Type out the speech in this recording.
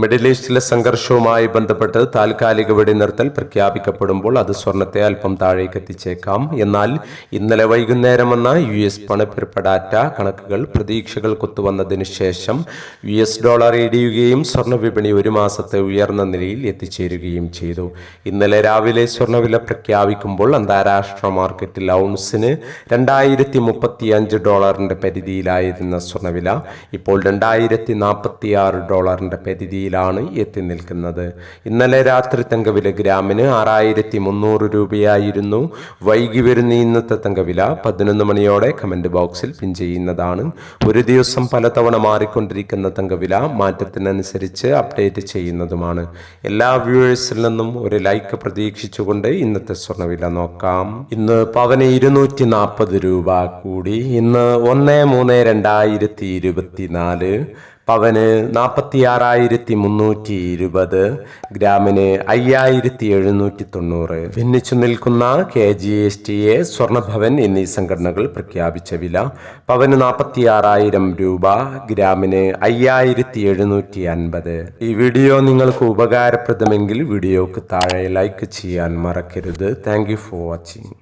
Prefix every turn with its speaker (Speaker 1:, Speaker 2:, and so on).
Speaker 1: Middle ഈസ്റ്റിലെ സംഘർഷവുമായി ബന്ധപ്പെട്ട് താൽക്കാലിക വെടിനിർത്തൽ പ്രഖ്യാപിക്കപ്പെടുമ്പോൾ അത് സ്വർണത്തെ അല്പം താഴേക്ക് എത്തിച്ചേക്കാം. എന്നാൽ ഇന്നലെ വൈകുന്നേരം വന്ന യു എസ് പണപ്പെരുപ്പ ഡാറ്റ കണക്കുകൾ പ്രതീക്ഷകൾ കൊത്തുവന്നതിന് ശേഷം യു എസ് ഡോളർ ഇടിയുകയും സ്വർണ വിപണി ഒരു മാസത്തെ ഉയർന്ന നിലയിൽ എത്തിച്ചേരുകയും ചെയ്തു. ഇന്നലെ രാവിലെ സ്വർണവില പ്രഖ്യാപിക്കുമ്പോൾ അന്താരാഷ്ട്ര മാർക്കറ്റിൽ ഔൺസിന് രണ്ടായിരത്തി മുപ്പത്തി അഞ്ച് ഡോളറിന്റെ പരിധിയിലായിരുന്ന സ്വർണവില ഇപ്പോൾ രണ്ടായിരത്തി നാൽപ്പത്തി ആറ് ഡോളറിന്റെ പരിധിയിലാണ് എത്തി നിൽക്കുന്നത്. ഇന്നലെ രാത്രി തങ്കവില ഗ്രാമിന് ആറായിരത്തി മുന്നൂറ് രൂപയായിരുന്നു. വൈകി വരുന്ന ഇന്നത്തെ തങ്കവില പതിനൊന്ന് മണിയോടെ കമന്റ് ബോക്സിൽ പിൻ ചെയ്യുന്നതാണ്. ഒരു ദിവസം പലതവണ മാറിക്കൊണ്ടിരിക്കുന്ന തങ്കവില മാറ്റത്തിനനുസരിച്ച് അപ്ഡേറ്റ് ചെയ്യുന്നതുമാണ്. എല്ലാ വ്യൂവേഴ്സിൽ നിന്നും ഒരു ലൈക്ക് പ്രതീക്ഷിച്ചുകൊണ്ട് ഇന്നത്തെ സ്വർണവില നോക്കാം. ഇന്ന് പവന് ഇരുന്നൂറ്റി നാൽപ്പത് രൂപ കൂടി. ഇന്ന് ഒന്ന് മൂന്ന് രണ്ടായിരത്തി ഇരുപത്തിനാല്. പവന് നാൽപ്പത്തി ആറായിരത്തി മുന്നൂറ്റി ഇരുപത് ഗ്രാമിന് അയ്യായിരത്തി എഴുന്നൂറ്റി തൊണ്ണൂറ് ഭിന്നിച്ചു നിൽക്കുന്ന K G S T A Swarnabhavan എന്നീ സംഘടനകൾ പ്രഖ്യാപിച്ച വില പവന് നാൽപ്പത്തി ആറായിരം രൂപ ഗ്രാമിന് അയ്യായിരത്തി എഴുന്നൂറ്റി അൻപത് ഈ വീഡിയോ നിങ്ങൾക്ക് ഉപകാരപ്രദമെങ്കിൽ വീഡിയോക്ക് താഴെ ലൈക്ക് ചെയ്യാൻ മറക്കരുത്. Thank you for watching.